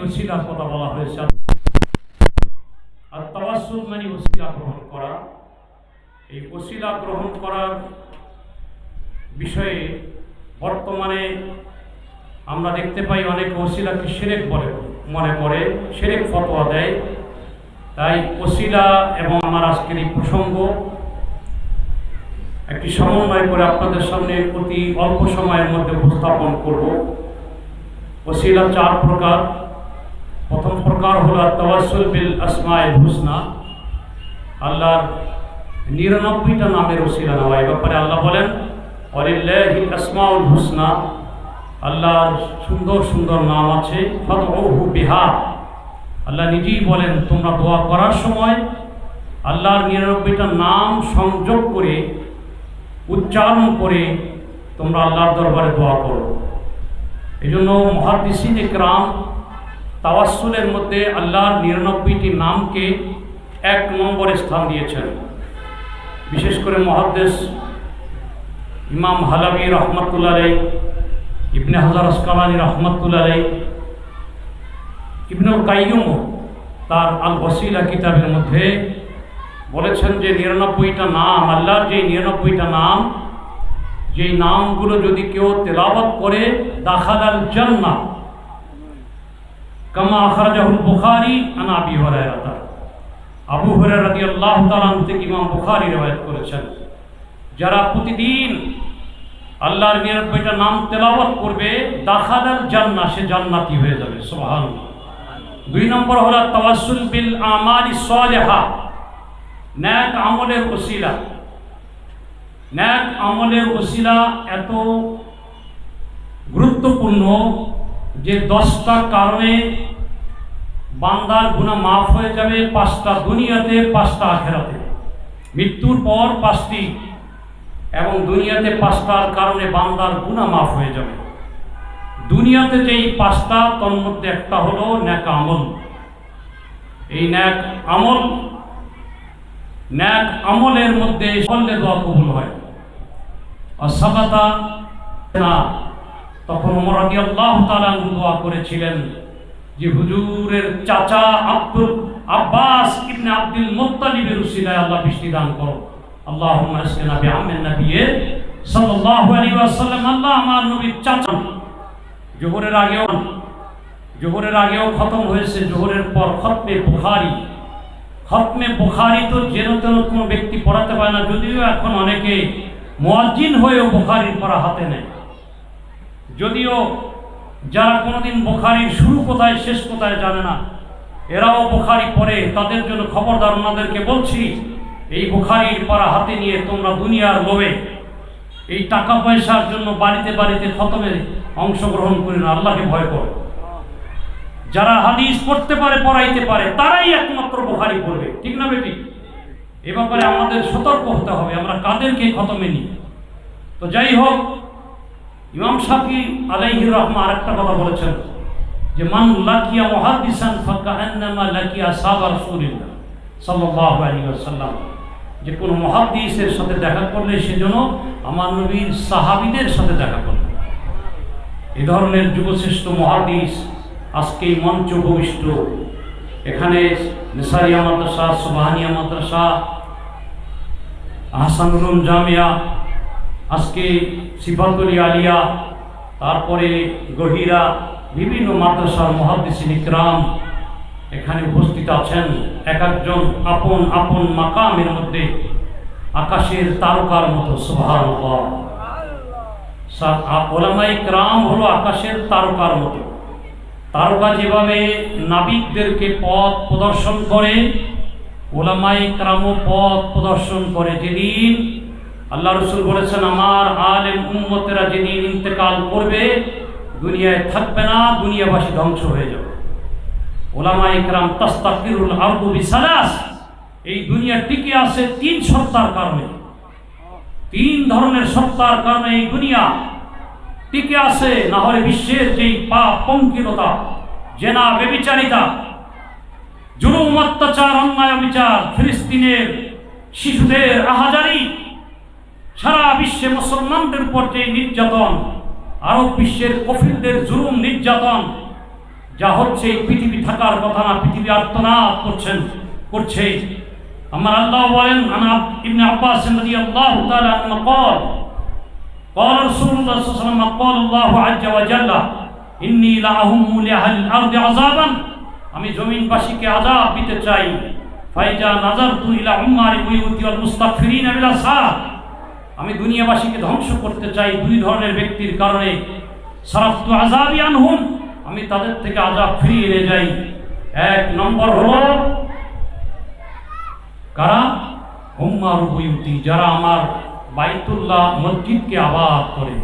ওসিলার কথা বলা হয়েছে। আর তাওয়াসুল মানে ওসিলা গ্রহণ করা। এই ওসিলা গ্রহণ করার বিষয়ে বর্তমানে আমরা দেখতে পাই অনেক ওসিলাকে সেরেক বলে, মনে করে সেরেক ফতোয়া দেয়। তাই ওসিলা এবং আমার আজকের এই প্রসঙ্গ একটি সমন্বয় করে আপনাদের সামনে অতি অল্প সময়ের মধ্যে উপস্থাপন করব। ওসিলা চার প্রকার। প্রথম প্রকার হলো তাওয়াসুল বিল আসমাইল হুসনা, আল্লাহর নিরানব্বইটা নামের ওসিলা নেওয়া। এ ব্যাপারে আল্লাহ বলেন অলিল্লাহি আসমাউল হুসনা আল্লাহর সুন্দর সুন্দর নাম আছে ফদহু বিহা আল্লাহ নিজেই বলেন, তোমরা দোয়া করার সময় আল্লাহর নিরানব্বইটা নাম সংযোগ করে, উচ্চারণ করে তোমরা আল্লাহর দরবারে দোয়া করো। এই জন্য মহাদিসিন একরাম তাওয়াসুলের মধ্যে আল্লাহর নিরানব্বইটি নামকে এক নম্বরে স্থান দিয়েছেন। বিশেষ করে মহাদ্দেশ ইমাম হালাবি রহমতুল্লাহ ইবনে হাজার আসকালানি রহমতুল্লাহ ইবনুল কাইয়ুম তার আল ওসিলা কিতাবের মধ্যে বলেছেন যে নিরানব্বইটা নাম, আল্লাহর যে নিরানব্বইটা নাম, যেই নামগুলো যদি কেউ তেলাওয়াত করে, দাখালাল জান্নাহ কামা আখরাজাহুল বুখারী, আন আবি হুরায়রা। আবু হুরায়রা রাদিয়াল্লাহু তাআলা থেকে ইমাম বুখারী রওয়ায়াত করেছেন। যারা প্রতিদিন আল্লাহর নিরানব্বইটা নাম তেলাওয়াত করবে, দাখালাল জান্নাহ, সে জান্নাতি হয়ে যাবে। সুবহানাল্লাহ। দুই নম্বর হলো তাওয়াসসুল বিল আমালি সালিহা। ন্যাক আমলের ওসিলা। ন্যাক আমলের ওসিলা এত গুরুত্বপূর্ণ যে দশটা কারণে বান্দার গুণা মাফ হয়ে যাবে, পাঁচটা দুনিয়াতে, পাঁচটা আখেরাতে। মৃত্যুর পর পাঁচটি এবং দুনিয়াতে পাঁচটার কারণে বান্দার গুণা মাফ হয়ে যাবে। দুনিয়াতে যেই পাঁচটা তোর মধ্যে একটা হলো ন্যাক আমল। এই ন্যাক আমল, ন্যাক আমলের মধ্যে বললে দোয়া কবুল হয়। সাকাতা না। তখন ওমর রাদি আল্লাহ তালা দোয়া করেছিলেন যে হুজুরের চাচা আব্দুল আব্বাস ইবনে আব্দুল মুত্তালিবের উসিলায় আল্লাহ বৃষ্টি দান করো। আল্লাহুম্মা আসকিনা বিআমিন নবিয়্যে সাল্লাল্লাহু আলাইহি ওয়াসাল্লাম, আল্লাহ আমার নবীর চাচা। জোহরের আগেও জোহরের আগেও খতম হয়েছে, জোহরের পর খতমে বুখারী। খতমে বুখারী তো যেন তেন কোনো ব্যক্তি পড়াতে পারে না, যদিও এখন অনেকে মুয়াজ্জিন হয়েও বুখারীর পড়া হাতে নেয়। যদিও যারা কোনোদিন বোখারির শুরু কোথায়, শেষ কোথায় জানে না, এরাও বোখারি পড়ে, তাদের জন্য খবরদার ওনাদেরকে বলছি, এই বোখারির পড়া হাতে নিয়ে তোমরা দুনিয়ার লোভে এই টাকা পয়সার জন্য বাড়িতে বাড়িতে খতমে অংশগ্রহণ করে না, আল্লাহকে ভয় করো। যারা হাদিস পড়তে পারে, পড়াইতে পারে, তারাই একমাত্র বোখারি পড়বে, ঠিক না বেটি? এ ব্যাপারে আমাদের সতর্ক হতে হবে, আমরা কাদেরকে খতমে নিই? তো যাই হোক ইমাম শাফি আলাইহির রহমা আরেকটা কথা বলেছেন যে, মান লাকিয়া মুহাদ্দিসান ফাকান্নামা লাকিয়া সাহাবা রাসূলিল্লাহ সাল্লাল্লাহু আলাইহি ওয়াসাল্লাম। যে, কোন মুহাদ্দিসের সাথে দেখা করলে সেজন্য আমার নবীর সাহাবীদের সাথে দেখা করবে এই ধরনের যুগশ্রেষ্ঠ মহাদিস আজকে এই মঞ্চ ভবিষ্ঠ এখানে নিসারিয়া মাদ্রাসা, সুবাহানিয়া মাদ্রাসা, আহসানুল জামিয়া আজকে সিফাতুলি আলিয়া, তারপরে গহিরা, বিভিন্ন মাদ্রাসার মহাদিসিন ইকরাম এখানে উপস্থিত আছেন। এক একজন আপন আপন মাকামের মধ্যে আকাশের তারকার মতো সোহার ওলামাই ক্রাম হলো আকাশের তারকার মতো। তারকা যেভাবে নাবিকদেরকে পথ প্রদর্শন করে ওলামাই ক্রামও পথ প্রদর্শন করে। যেদিন আল্লাহ রসুল বলেছেন, আমার আলেম উম্মতেরা যেদিন ইন্তেকাল করবে, দুনিয়ায় থাকবে না, দুনিয়াবাসী ধ্বংস হয়ে যাবে। ওলামা ইকরাম তাস্তাকিরুল আরদু বিসালাস, এই দুনিয়া টিকে আছে তিন সত্তার কারণে। তিন ধরনের সত্তার কারণে এই দুনিয়া টিকে আছে, না হলে বিশ্বের যেই পাপ, পঙ্কিলতা, জেনা বেবিচারিতা জুলুম, অত্যাচার, অন্যায় বিচার ফিলিস্তিনের শিশুদের আহাজারি সারা বিশ্বে মুসলমানদের উপর যে নির্যাতন আরব বিশ্বের কফিলদের জুলুম নির্যাতন যা হচ্ছে এই পৃথিবী থাকার কথা না পৃথিবী আর্তনাদ করছেন করছে আমার আল্লাহ বলেন আনা ইবনে আব্বাস রাদিয়াল্লাহু তাআলা আনহু قال قال رسول الله صلى الله عليه وسلم قال الله عز وجل إني لأهم لأهل الأرض عذابا আমি জমিনবাসীকে আযাব দিতে চাই ফাইজা নাজারতু ইলা উম্মারি বুয়ুতি ওয়াল মুস্তাগফিরিনা বিল আসহার আমি দুনিয়াবাসীকে ধ্বংস করতে চাই দুই ধরনের ব্যক্তির কারণে। সারাফতু আযাবি আনহুম, আমি তাদের থেকে আযাব ফিরিয়ে এনে যাই। এক নম্বর হলো, কারা? উম্মার বুয়ুতি, যারা আমার বাইতুল্লাহ মসজিদকে আবাদ করে,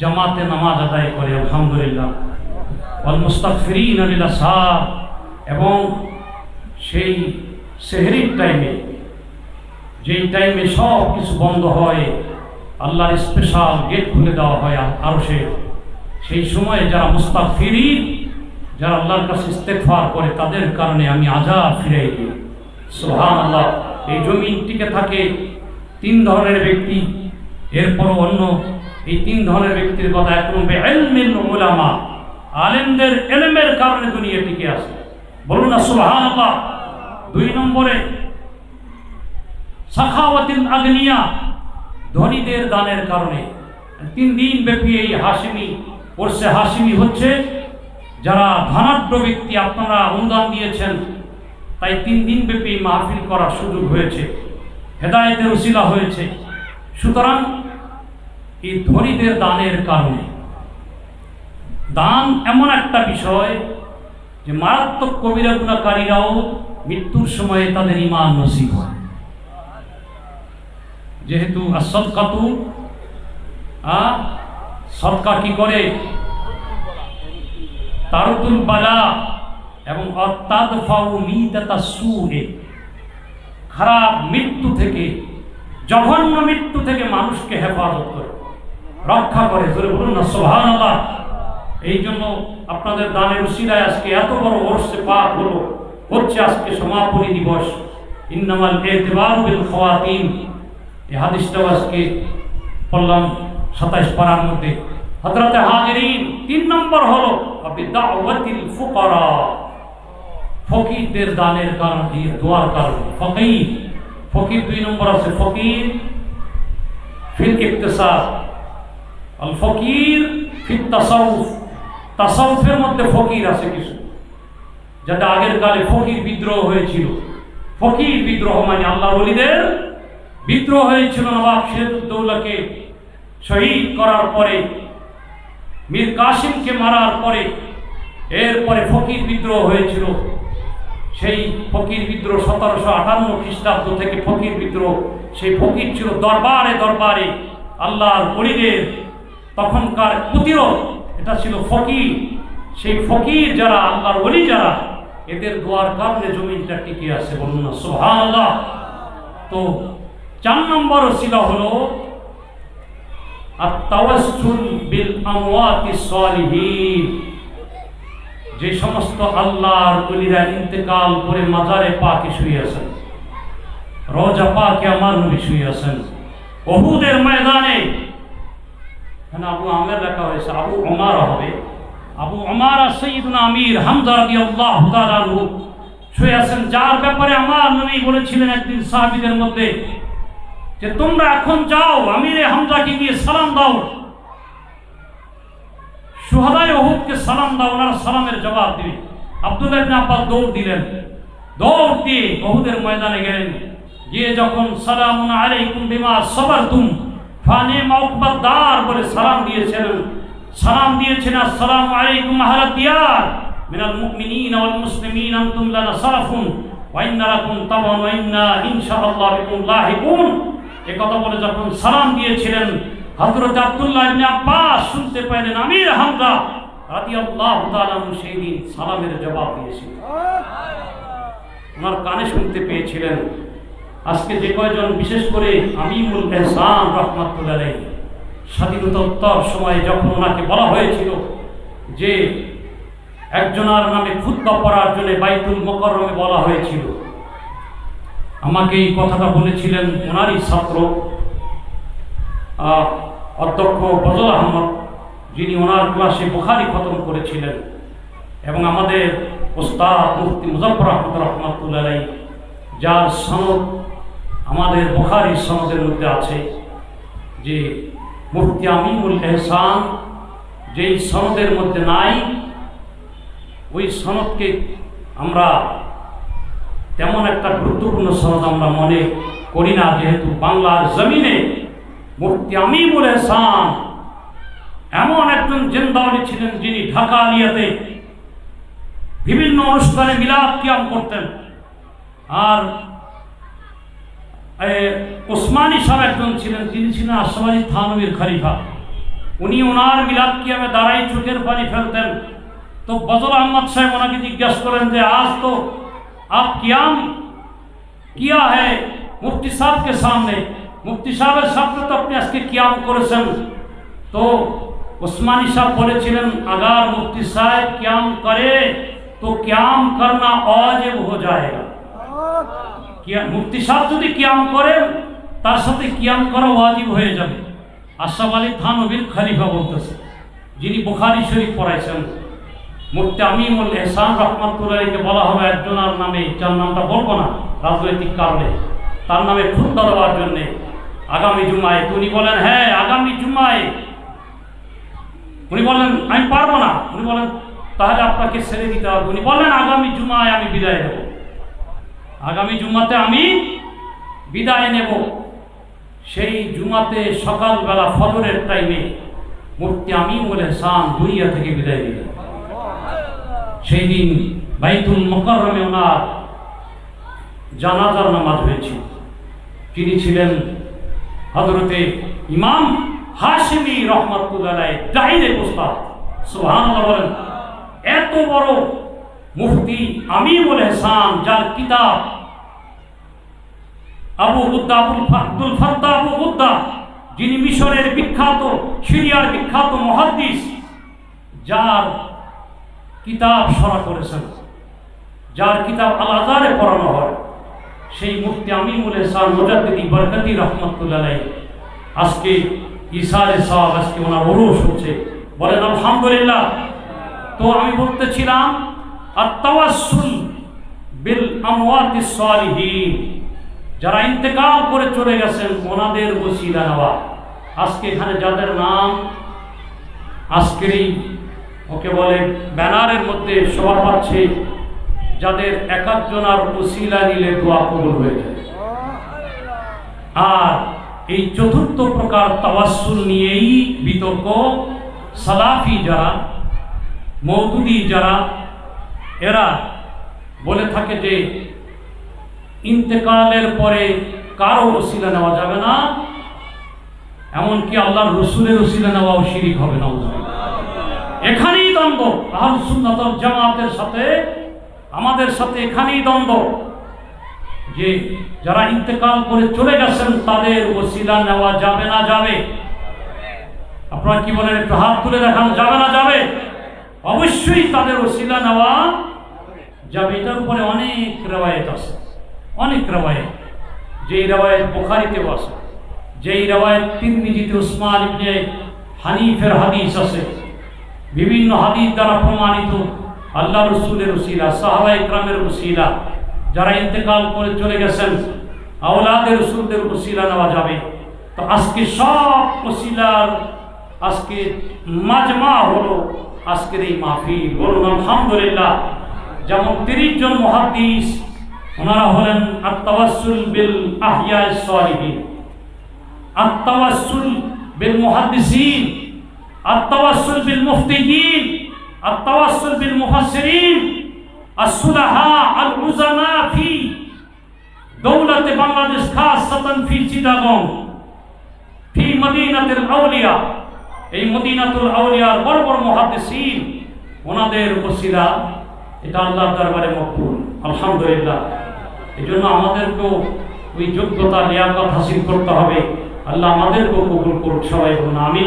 জামাতে নামাজ আদায় করে, আলহামদুলিল্লাহ। ওয়াল মুস্তাগফিরিন লিল আসহার এবং সেই সেহরির টাইমে যেই টাইমে সব কিছু বন্ধ হয়, আল্লাহর স্পেশাল গেট খুলে দেওয়া হয় আরও সে সেই সময়ে যারা মুস্তাগফিরি যারা আল্লাহর কাছে ইস্তেগফার করে, তাদের কারণে আমি আজাব ফিরাই দিই। সুবহান আল্লাহ এই জমিন টিকে থাকে তিন ধরনের ব্যক্তি এরপর অন্য। এই তিন ধরনের ব্যক্তির কথা এক নম্বরে এলমিল আলেমদের এলেমের কারণে দুনিয়া টিকে আছে। বলুন না সুবহান আল্লাহ দুই নম্বরে সাখাওয়াতিল আগনিয়া ধনীদের দানের কারণে। তিন দিন ব্যাপী এই হাসিমি পড়ছে হাসিমি হচ্ছে, যারা ধনাঢ্য ব্যক্তি আপনারা অনুদান দিয়েছেন, তাই তিন দিন ব্যাপী মাহফিল করার সুযোগ হয়েছে, হেদায়েতের উসিলা হয়েছে। সুতরাং এই ধনীদের দানের কারণে। দান এমন একটা বিষয় যে মারাত্মক কবিরা গুণাকারীরাও মৃত্যুর সময়ে তাদের ইমান নসিব হয়। যেহেতু সৎকাতু সৎকা কি করে? তারতুল বালা এবং অত্যাদ ফাউ মিতাতা সুহে। খারাপ মৃত্যু থেকে, জঘন্য মৃত্যু থেকে মানুষকে হেফাজত করে, রক্ষা করে। ধরে বলুন না সোহান এই জন্য আপনাদের দানের উসিলায় আজকে এত বড় ওরসে পাক হলো, হচ্ছে আজকে সমাপনী দিবস। ইন্নামাল এতেবার বিল খাওয়াতিন। এই হাদিসটাও আজকে পড়লাম সাতাইশ পাড়ার মধ্যে। হজরতে হাজিরিন তিন নম্বর হলো দাওয়াতিল ফকিরদের দানের কারণ দিয়ে, দোয়ার কারণে ফকির ফকির দুই নম্বর আছে ফকির ফিল ইকতেসাদ আল ফকির ফিল তাসাউফ, তাসাউফের মধ্যে ফকির আছে কিছু যাতে আগের কালে ফকির বিদ্রোহ হয়েছিল। ফকির বিদ্রোহ মানে আল্লাহ বলিদের বিদ্রোহ হয়েছিল নবাব সিরাজউদ্দৌলাকে শহীদ করার পরে। মীর কাসিমকে মারার পরে। এরপরে ফকির বিদ্রোহ হয়েছিল। সেই ফকির বিদ্রোহ সতেরোশো আটান্ন খ্রিস্টাব্দ থেকে ফকির বিদ্রোহ। সেই ফকির ছিল দরবারে দরবারে আল্লাহর বলিদের তখনকার প্রতিরোধ। এটা ছিল ফকির। সেই ফকির যারা, আল্লাহর বলি যারা, এদের দোয়ার কারণে জমিনটা টিকে আছে বলুন না সোহান আল্লাহ তো চার নম্বর ছিল হলো যে সমস্ত আল্লাহর ওলিরা ইন্তেকাল করে মাজারে পাকে শুয়ে আছেন, রোজা পাকে আমার নবী শুয়ে আছেন। বহুদের ময়দানে আবু আমের লেখা হয়েছে, আবু ওমার হবে। আবু ওমারা সঈদুল আমির রাদিয়াল্লাহু তাআলা আনহু শুয়ে আছেন। যার ব্যাপারে আমার নবী বলেছিলেন একদিন সাহাবীদের মধ্যে যে তোমরা এখন যাও, আমিরে হামজাকে গিয়ে সালাম দাও। সুহাদায় ওহুদকে সালাম দাও, ওনারা সালামের জবাব দিবে। আব্দুল্লাহ ইবনে আব্বাস দৌড় দিলেন। দৌড় দিয়ে ওহুদের ময়দানে গেলেন। গিয়ে যখন, সালামুন আলাইকুম বিমা সাবারতুম ফানে মাউকবাদার বলে সালাম দিয়েছেন। সালাম দিয়েছেন, আসসালামু আলাইকুম আহলা দিয়ার মিনাল মুমিনিন ওয়াল মুসলিমিন, আনতুম লানা সারাফুন ওয়া লাকুম তাবান ওয়া ইনশাআল্লাহ বিকুম লাহিকুন এ কথা বলে যখন সালাম দিয়েছিলেন, হযরত আব্দুল্লাহ ইবনে আব্বাস শুনতে পাইলেন আমির হামজা রাদিয়াল্লাহু তাআলা সেই দিন সালামের জবাব দিয়েছিলেন ওনার কানে শুনতে পেয়েছিলেন, আজকে যে কয়জন বিশেষ করে আমিমুল এহসান রহমাতুল্লাহ আলাইহি স্বাধীনতোত্তর সময়ে যখন ওনাকে বলা হয়েছিল যে একজনার নামে খুদ্া পড়ার জন্য বাইতুল মকরমে বলা হয়েছিল আমাকে এই কথাটা বলেছিলেন ওনারই ছাত্র অধ্যক্ষ ফজল আহমদ, যিনি ওনার ক্লাসে বুখারি খতম করেছিলেন এবং আমাদের ওস্তাদ মুফতি মুজফর আহমদ রহমতুল্লাহ যার সনদ আমাদের বুখারি সনদের মধ্যে আছে যে মুফতি আমিমুল এহসান যেই সনদের মধ্যে নাই, ওই সনদকে আমরা তেমন একটা গুরুত্বপূর্ণ সনদ আমরা মনে করি না, যেহেতু বাংলার জমিনে মুফতি আমিমুল এহসান এমন একজন জেন্দাওয়ালি ছিলেন যিনি ঢাকা আলিয়াতে বিভিন্ন অনুষ্ঠানে মিলাদ কিয়াম করতেন। আর ওসমানী সাহেব একজন ছিলেন তিনি ছিলেন আশরাফ থানবীর খলিফা। উনি ওনার মিলাদ কিয়ামে দাঁড়াই চোখের পানি ফেলতেন। তো বজল আহমদ সাহেব ওনাকে জিজ্ঞাসা করেন যে, আজ তো আপ কিয়াম কিয়া है মুফতি সাহেব के सामने মুফতি সাহেবের সামনে তো আপনি আজকে কিয়াম করেছেন তো উসমানী সাহেব বলেছিলেন अगर मुफ्ती साहब क्याम करे तो क्याम करना अवाजिब हो जाएगा কিয়া মুফতি সাহেব যদি কিয়াম করেন তার সাথে কিয়াম করা ওয়াজিব হয়ে যাবে আশরাফ আলী থানবীর খলিফা বলতেছে যিনি বুখারি শরীফ পড়াইছেন মুফতি আমিমুল এহসান রহমতুল্লাহকে বলা হবে একজনের নামে, যার নামটা বলব না, রাজনৈতিক কারণে। তার নামে খুদ্া দেওয়ার জন্যে আগামী জুমায়। উনি বলেন হ্যাঁ আগামী জুমায়। উনি বলেন, আমি পারব না। উনি বলেন, তাহলে আপনাকে ছেড়ে দিতে হবে। উনি বলেন, আগামী জুমায় আমি বিদায় দেবো আগামী জুমাতে আমি বিদায় নেব। সেই জুমাতে সকালবেলা ফজরের টাইমে মূর্তি আমি বলে সান দুনিয়া থেকে বিদায় দিলেন সেই দিন বাইতুল মকরমে ওনার জানাজার নামাজ হয়েছিল তিনি ছিলেন হজরতে ইমাম হাশিমি রহমতুল্লাহ ডাইরেক্ট উস্তাদ। সুবহানাল্লাহ বলেন, এত বড় মুফতি আমি বলে এহসান, যার কিতাব আবু আবুল আব্দুল ফাদ্দা আবু হুদ্দা যিনি মিশরের বিখ্যাত, সিরিয়ার বিখ্যাত মহাদ্দিস, যার কিতাব সরা করেছেন, যার কিতাব আল আজারে পড়ানো হয়, সেই মুফতি আমিমুল এহসান মুজাদ্দিদি বরকতি রহমতুল্লাহ আজকে ইসারে সাহেব আজকে ওনার ওরস হচ্ছে বলেন, আলহামদুলিল্লাহ। তো আমি বলতেছিলাম আর তাওয়াসুল বিল আমওয়াতি সালিহিন। যারা ইন্তেকাল করে চলে গেছেন, ওনাদের ওসিলা নেওয়া। আজকে এখানে যাদের নাম, আজকের এই ওকে বলে, ব্যানারের মধ্যে সভা পাচ্ছে যাদের এক একজনার ওসিলা নিলে দোয়া কবুল হয়ে যায়। আর এই চতুর্থ প্রকার তাওয়াসুল নিয়েই বিতর্ক, সালাফি যারা মৌদুদি যারা, এরা বলে থাকে যে, ইন্তেকালের পরে কারও ওসিলা নেওয়া যাবে না, এমনকি আল্লাহর রসুলের ওসিলা নেওয়াও শিরিক হবে না এখানেই দ্বন্দ্ব। আহল সুন্নাত জামাতের সাথে, আমাদের সাথে এখানেই দ্বন্দ্ব। যে যারা ইন্তেকাল করে চলে গেছেন, তাদের ওসিলা নেওয়া যাবে না যাবে? আপনারা কি বলেন, একটু হাত তুলে দেখান, যাবে না যাবে? অবশ্যই তাদের ওসিলা নেওয়া যাবে। এটার উপরে অনেক রেওয়ায়ত আছে। অনেক রেওয়ায়ত। যেই রেওয়ায়ত বোখারিতেও আছে। যেই রেওয়ায়ত তিরমিজিতে উসমান ইবনে হানিফের হাদিস আছে। বিভিন্ন হাদিস দ্বারা প্রমাণিত আল্লাহ রসুলের উসিলা সাহাবা ইকরামের উসিলা যারা ইন্তেকাল করে চলে গেছেন, আওলাদের রসুলদের উসিলা নেওয়া যাবে। তো আজকে সব উসিলার আজকে মাজমা হলো, আজকের এই মাহফিল। বলুন, আলহামদুলিল্লাহ। যেমন তিরিশ জন মহাদিস ওনারা হলেন আত্মাওয়াসুল বিল আহিয়া সালিহিন। আত্মাওয়াসুল বিল মুহাদ্দিসিন আত্মাওয়াসুল বিল মুফতিদিন আত্মাওয়াসুল বিল মুফাসসিরিন الصلحاء العظماء في دولة بنغلاديش خاصة في চিটাগং في مدينة الأولياء এই মদিনাতুল আউলিয়ার বড় বড় মহাদেশিন ওনাদের ওসিলা এটা আল্লাহর দরবারে মকবুল আলহামদুলিল্লাহ এই জন্য আমাদেরকেও ওই যোগ্যতা লিয়াকত হাসিল করতে হবে আল্লাহ আমাদেরকেও কবুল করুক সবাই বলুন আমি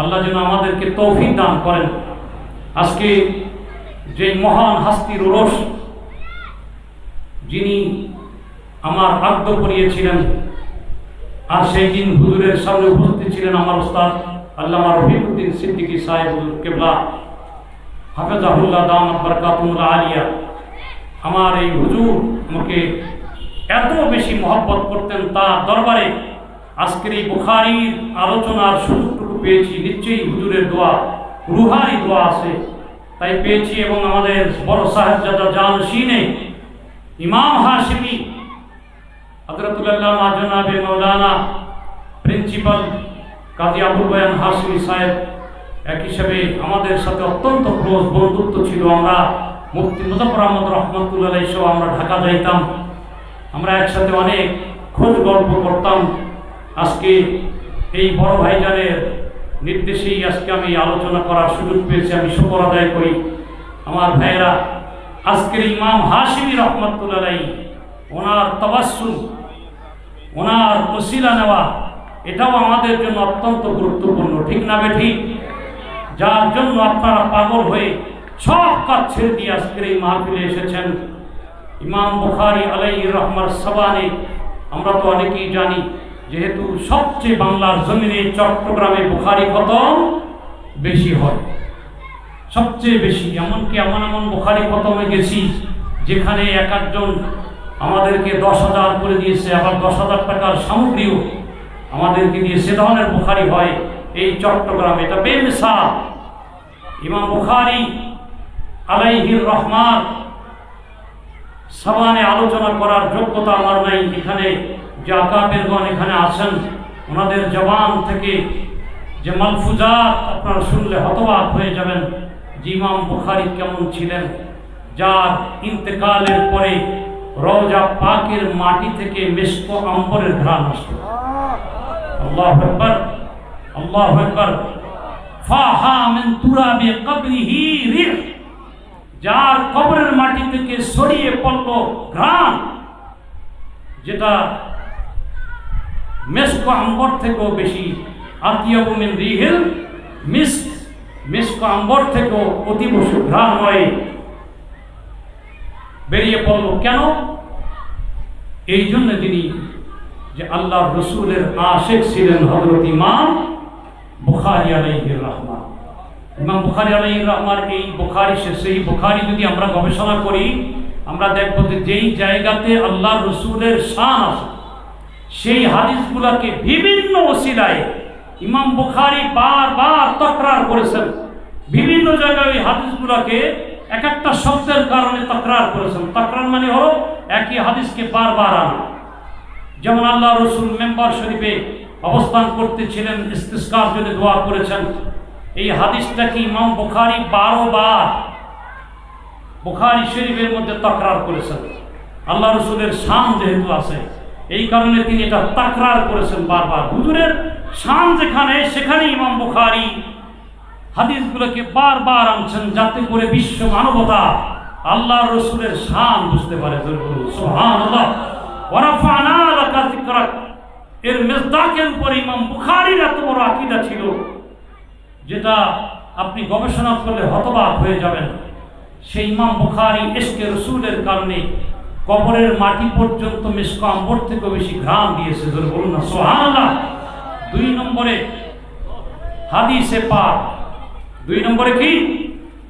আল্লাহ যেন আমাদেরকে তৌফিক দান করেন। আজকে যে মহান হাস্তির ওরস, যিনি আমার আদ্য করিয়েছিলেন, আর সেই দিন হুজুরের সামনে উপস্থিত ছিলেন আমার ওস্তাদ আল্লামা রফিকুদ্দিন সিদ্দিকী সাহেব কেবলা, হাফেজাহুল্লাহ দামাত বরকাতুল্লাহ আলিয়া। আমার এই হুজুর আমাকে এত বেশি মহব্বত করতেন তার দরবারে। আজকের এই বুখারির আলোচনার সুযোগটুকু পেয়েছি, নিশ্চয়ই হুজুরের দোয়া রুহারি দোয়া আছে। তাই পেয়েছি এবং আমাদের বড় সাহেবজাদা জান সিনে ইমাম হাশিমি হজরতুল্লাহ মাজনাবে মৌলানা প্রিন্সিপাল কাজী আবুল বয়ান হাসমি সাহেব, এক হিসাবে আমাদের সাথে অত্যন্ত ক্লোজ বন্ধুত্ব ছিল। আমরা মুফতি মুজফর আহমদ রহমতুল্লাহ সহ আমরা ঢাকা যাইতাম। আমরা একসাথে অনেক খোঁজ গল্প করতাম। আজকে এই বড় ভাইজানের নির্দেশেই আজকে আমি আলোচনা করার সুযোগ পেয়েছি, আমি শুকর আদায় করি। আমার ভাইয়েরা, আজকের ইমাম হাসিমি রহমতুল্লাহ ওনার তবাসুল ওনার ওসিলা নেওয়া, এটাও আমাদের জন্য অত্যন্ত গুরুত্বপূর্ণ, ঠিক না বেঠি যার জন্য আপনারা পাগল হয়ে সব কাজ ছেড়ে দিয়ে আজকের এই মাহফিলে এসেছেন। ইমাম বুখারি আলাই রহমার সাবানে, আমরা তো অনেকেই জানি যেহেতু সবচেয়ে বাংলার জমিনে চট্টগ্রামে বুখারি খতম বেশি হয়। সবচেয়ে বেশি, এমনকি এমন এমন বুখারি খতমে গেছি যেখানে এক একজন আমাদেরকে দশ হাজার করে দিয়েছে, আবার দশ হাজার টাকার সামগ্রীও আমাদেরকে দিয়ে সে ধরনের বুখারি হয় এই চট্টগ্রামে। এটা বেমিসা ইমাম বুখারি আলাইহির রহমান সাবানে আলোচনা করার যোগ্যতা আমার নাই। এখানে যে আকাবেরগণ এখানে আছেন, ওনাদের জবান থেকে যে মালফুজাত আপনারা শুনলে হতবাক হয়ে যাবেন যে ইমাম বুখারি কেমন ছিলেন, যার ইন্তেকালের পরে রওজা পাকের মাটি থেকে মেস্ক আম্বরের ঘ্রাণ আসত আল্লাহ আকবার, আল্লাহ রিহ, যার কবরের মাটি থেকে সরিয়ে পড়ল ঘ্রাণ, যেটা মেস্ক আম্বর থেকেও বেশি আতিয়াবু মিন রিহিল, মিস্ক মিস্ক আম্বর থেকেও অতীব সুঘ্রাণ হয় বেরিয়ে পড়ল। কেন? এই জন্য তিনি যে আল্লাহ রসুলের আশেক ছিলেন হজরত ইমাম বুখারি আলাইহির রহমান ইমাম বুখারি আলাইহির রহমান এই বুখারি সেই বুখারি যদি আমরা গবেষণা করি, আমরা দেখব যে যেই জায়গাতে আল্লাহ রসুলের শান আছে সেই হাদিসগুলাকে বিভিন্ন ওসিলায় ইমাম বুখারি বারবার তকরার করেছেন। বিভিন্ন জায়গায় ওই হাদিসগুলোকে এক একটা শব্দের কারণে তকরার করেছেন। তকরার মানে হলো একই হাদিসকে বারবার আনা। যেমন আল্লাহ রসুল মেম্বার শরীফে অবস্থান করতেছিলেন, ইস্তিস্কার জন্য দোয়া করেছেন। এই হাদিসটা কি ইমাম বুখারি বারো বার বুখারি শরীফের মধ্যে তকরার করেছেন। আল্লাহ রসুলের শান যেহেতু আছে এই কারণে তিনি এটা তাকরার করেছেন বারবার। হুজুরের শান যেখানে সেখানে ইমাম বুখারি হাদিসগুলোকে বারবার আনছেন যাতে করে বিশ্ব মানবতা আল্লাহ রসুলের শান বুঝতে পারে। এর মেজদাকের উপরে ইমাম বুখারীর এত বড় আকীদা ছিল যেটা আপনি গবেষণা করলে হতবাক হয়ে যাবেন। সেই ইমাম বুখারী এসকে রসুলের কারণে কবরের মাটি পর্যন্ত মিসক আম্বর থেকে বেশি ঘ্রাম দিয়েছে ধরে বলুন না, সুবহানাল্লাহ। দুই নম্বরে হাদিসে পাক। দুই নম্বরে কি?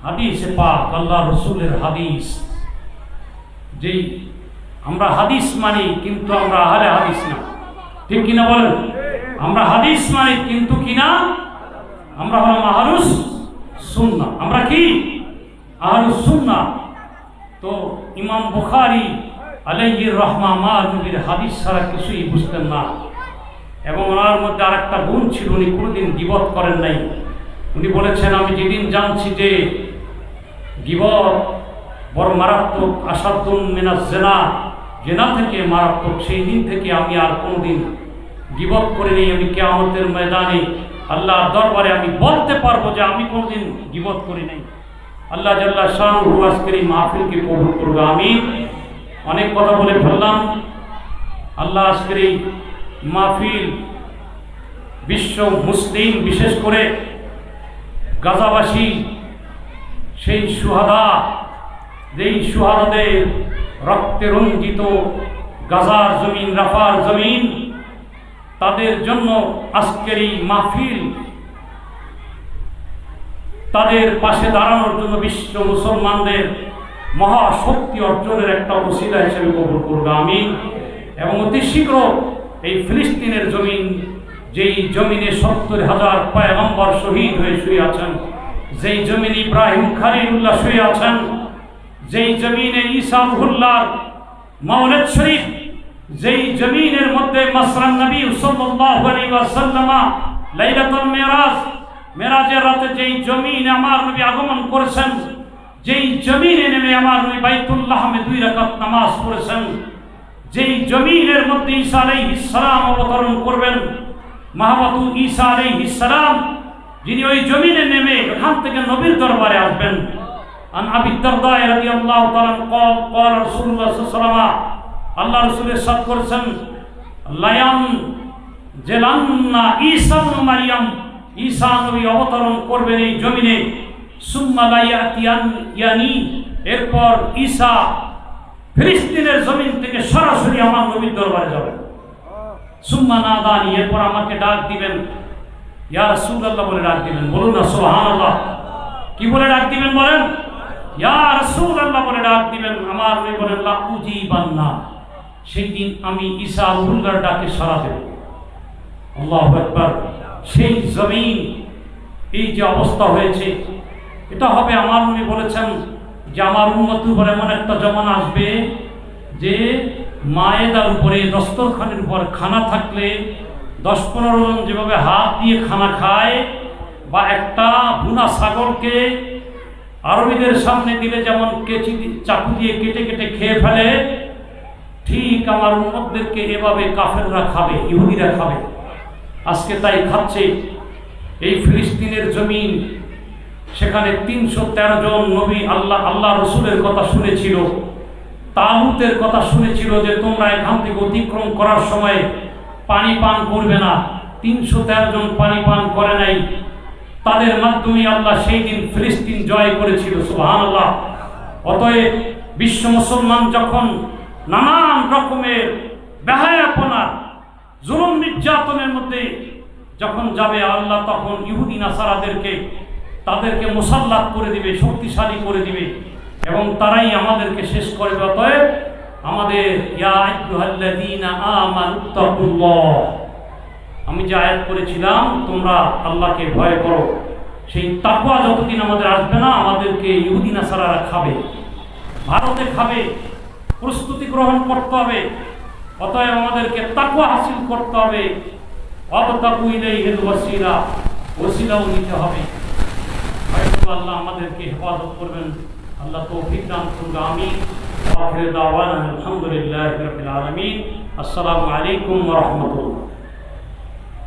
হাদিসে পাক, আল্লাহ রসুলের হাদিস। যেই আমরা হাদিস মানি, কিন্তু আমরা আহারে হাদিস না। ঠিক কিনা বলেন? আমরা হাদিস মানি, কিন্তু কিনা? আমরা হলাম আহারুস সুন্না আমরা কি? আহারুস সুন্না তো ইমাম বুখারি আলাইহির রহমা মা নবীর হাদিস ছাড়া কিছুই বুঝতেন না। এবং ওনার মধ্যে আর একটা গুণ ছিল, উনি কোনোদিন গিবত করেন নাই। উনি বলেছেন, আমি যেদিন জানছি যে গিবত বড় মারাত্মক, আসাদুন মিনাস জেনা জেনা থেকে মারাত্মক, সেই দিন থেকে আমি আর কোনোদিন গিবত করে নেই আমি কেয়ামতের ময়দানে আল্লাহ দরবারে আমি বলতে পারব যে আমি কোনোদিন গিবত করি নাই। আল্লাহ জাল্লাহ শাহ আজকের এই মাহফিলকে কবুল করব আমি অনেক কথা বলে ফেললাম। আল্লাহ আজকের এই মাহফিল বিশ্ব মুসলিম, বিশেষ করে গাজাবাসী, সেই সুহাদা, যেই সুহাদাদের রক্তে রঞ্জিত গাজার জমিন, রাফার জমিন, তাদের জন্য আজকের এই মাহফিল তাদের পাশে দাঁড়ানোর জন্য বিশ্ব মুসলমানদের মহাশক্তি অর্জনের একটা ওসিলা হিসেবে কবুল করবে আমি। এবং অতি শীঘ্র এই ফিলিস্তিনের জমিন, যেই জমিনে সত্তর হাজার পয়গম্বর শহীদ হয়ে শুয়ে আছেন, যেই জমিনে ইব্রাহিম খালিলুল্লাহ শুয়ে আছেন, যেই জমিনে ঈসা রুহুল্লাহ মাওলাদ শরীফ, যেই জমিনের মধ্যে মাসরান নবী সাল্লাল্লাহু আলাইহি ওয়াসাল্লামা, লাইলাতুল মিরাজ, মেরাজের রাতে যেই জমিনে আমার নবী আগমন করেছেন যেই জমিনে নেমে আমার নবী বাইতুল্লাহমে দুই রাকাত নামাজ পড়েছেন যেই জমিনের মধ্যে ঈসা আলাইহিস সালাম অবতরণ করবেন মাহবাতু ঈসা আলাইহিস সালাম যিনি ওই জমিনে নেমে এখান থেকে নবীর দরবারে আসবেন আন আবি দারদা রাদিয়াল্লাহু তাআলা قال قال رسول الله صلى الله عليه وسلم আল্লাহ রাসূলের সাথ করেছেন লায়াম জেলান্না ঈসা ইবনে মারইয়াম ঈসা নবী অবতরণ করবেন এই জমিনে সুম্মা লায়াতিয়ান ইয়ানি। এরপর ঈসা ফিলিস্তিনের জমিন থেকে সরাসরি আমার নবীর দরবারে যাবেন সুম্মা নাদানি, এরপর আমাকে ডাক দিবেন। ইয়া রাসূলুল্লাহ বলে ডাক দিবেন। বলুন না, সুবহানাল্লাহ। কি বলে ডাক দিবেন বলেন? ইয়া রাসূলুল্লাহ বলে ডাক দিবেন। আমার নবী বলেন, লা উজিবান্না। সেই দিন আমি ঈসা রুহুল্লাহর ডাকে সাড়া দেব। আল্লাহু আকবার। সেই জমিন, এই যে অবস্থা হয়েছে এটা হবে আমার, উনি বলেছেন যে আমার উন্মতির উপর এমন একটা জমানা আসবে যে মায়েদার উপরে দস্তরখানের উপর খানা থাকলে দশ পনেরো জন যেভাবে হাত দিয়ে খানা খায় বা একটা বুনা ছাগলকে আরবিদের সামনে দিলে যেমন কেচি চাকু দিয়ে কেটে কেটে খেয়ে ফেলে, ঠিক আমার উন্মতদেরকে এভাবে কাফেররা খাবে, ইহুদিরা খাবে। আজকে তাই খাচ্ছে। এই ফিলিস্তিনের জমিন সেখানে তিনশো তেরো জন নবী আল্লাহ আল্লাহ রসুলের কথা শুনেছিল। তাহুতের কথা শুনেছিল যে তোমরা এখান থেকে অতিক্রম করার সময় পানি পান করবে না। তিনশো তেরো জন পানি পান করে নাই। তাদের মাধ্যমে আল্লাহ সেই দিন ফিলিস্তিন জয় করেছিল সুহান আল্লাহ অতএব বিশ্ব মুসলমান যখন নানান রকমের বেহায়াপনা, জুলুম নির্যাতনের মধ্যে যখন যাবে আল্লাহ, তখন ইহুদিন নাসারাদেরকে তাদেরকে মোসাল্লাত করে দিবে, শক্তিশালী করে দিবে এবং তারাই আমাদেরকে শেষ করবে। অতএব আমাদের আমি যে আয়াত করেছিলাম, তোমরা আল্লাহকে ভয় করো। সেই তাকুয়া যতদিন আমাদের আসবে না, আমাদেরকে ইহুদি নাসারারা খাবে। ভারতে খাবে, প্রস্তুতি গ্রহণ করতে হবে। অতএব আমাদেরকে তাকুয়া হাসিল করতে হবে। অবতাকু ইলাইহিল ওয়াসিলা ওসিলাও নিতে হবে। আল্লাহ আমাদেরকে হেফাজত করবেন আল্লাহ তৌফিক দান করবে আমি আখির দাওয়ানা আলহামদুলিল্লাহি রাব্বিল আলামিন আসসালামু আলাইকুম ওয়া রাহমাতুল্লাহ